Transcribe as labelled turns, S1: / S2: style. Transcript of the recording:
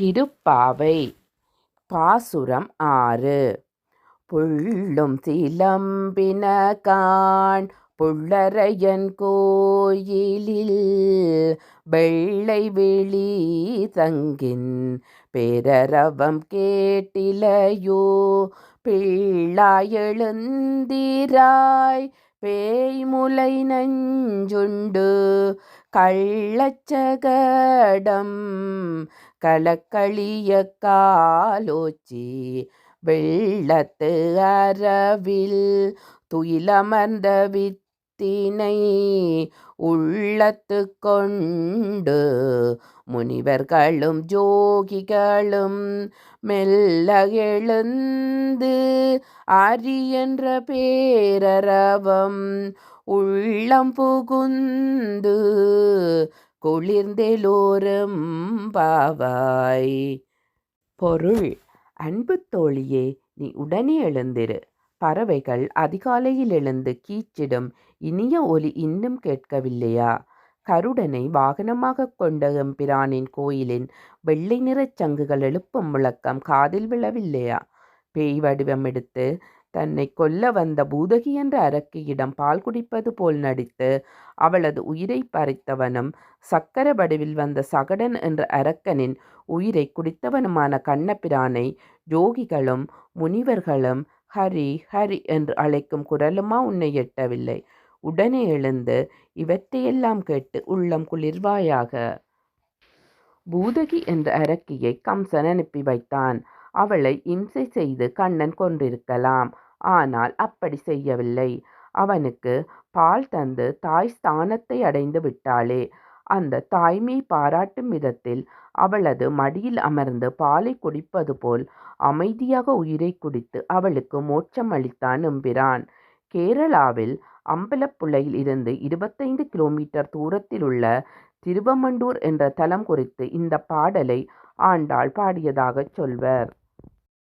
S1: திருப்பாவை. பாசுரம் ஆறு. புள்ளும் சிலம்பின சிலம்பினகான் புள்ளரையன் கோயிலில் வெள்ளை வெளி தங்கின் பேரரவம் கேட்டிலையோ பிள்ளாயெழுந்திராய் பேய்முலை நஞ்சுண்டு கள்ளச்சகடம் கலக்களிய காலோச்சி வெள்ளத்து அரவில் துயிலமர்ந்த வித்தினை உள்ளத்து கொண்டு முனிவர்களும் ஜோகிகளும் மெல்ல எழுந்து அரியன்ற பேரரவம் உள்ளம் புகுந்து குளிர்ந்தெலோரும் பாவாய். பொருள் அன்பு தோழியே நீ உடனே எழுந்திரு. பறவைகள் அதிகாலையில் எழுந்து கீச்சிடும் இனிய ஒலி இன்னும் கேட்கவில்லையா? கருடனை வாகனமாக கொண்ட எம்பிரானின் கோயிலின் வெள்ளை நிறச் சங்குகள் எழுப்பும் முழக்கம் காதில் விழவில்லையா? பேய் வடிவம் எடுத்து தன்னை கொல்ல வந்த பூதகி என்ற அரக்கியிடம் பால் குடிப்பது போல் நடித்து அவளது உயிரை பறித்தவனும் சக்கர வடிவில் வந்த சகடன் என்ற அரக்கனின் உயிரை குடித்தவனுமான கண்ணபிரானை யோகிகளும் முனிவர்களும் ஹரி ஹரி என்று அழைக்கும் குரலுமா? உன்னை எட்டவில்லை. உடனே எழுந்து இவற்றையெல்லாம் கேட்டு உள்ளம் குளிர்வாயாக. பூதகி என்ற அரக்கியை கம்சன் அனுப்பி வைத்தான். அவளை இம்சை செய்து கண்ணன் கொன்றிருக்கலாம் ஆனால் அப்படி செய்யவில்லை. அவனுக்கு பால் தந்து தாய் ஸ்தானத்தை அடைந்து விட்டாளே. அந்த தாய்மை பாராட்டும் விதத்தில் அவளது மடியில் அமர்ந்து பாலை குடிப்பது போல் அமைதியாக உயிரை குடித்து அவளுக்கு மோட்சம் அளித்தான் எம்பிரான். கேரளாவில் அம்பலப்புழையில் இருந்து இருபத்தைந்து கிலோமீட்டர் தூரத்தில் உள்ள திருவமண்டூர் என்ற தலம் குறித்து இந்த பாடலை ஆண்டாள் பாடியதாகச் சொல்வர்.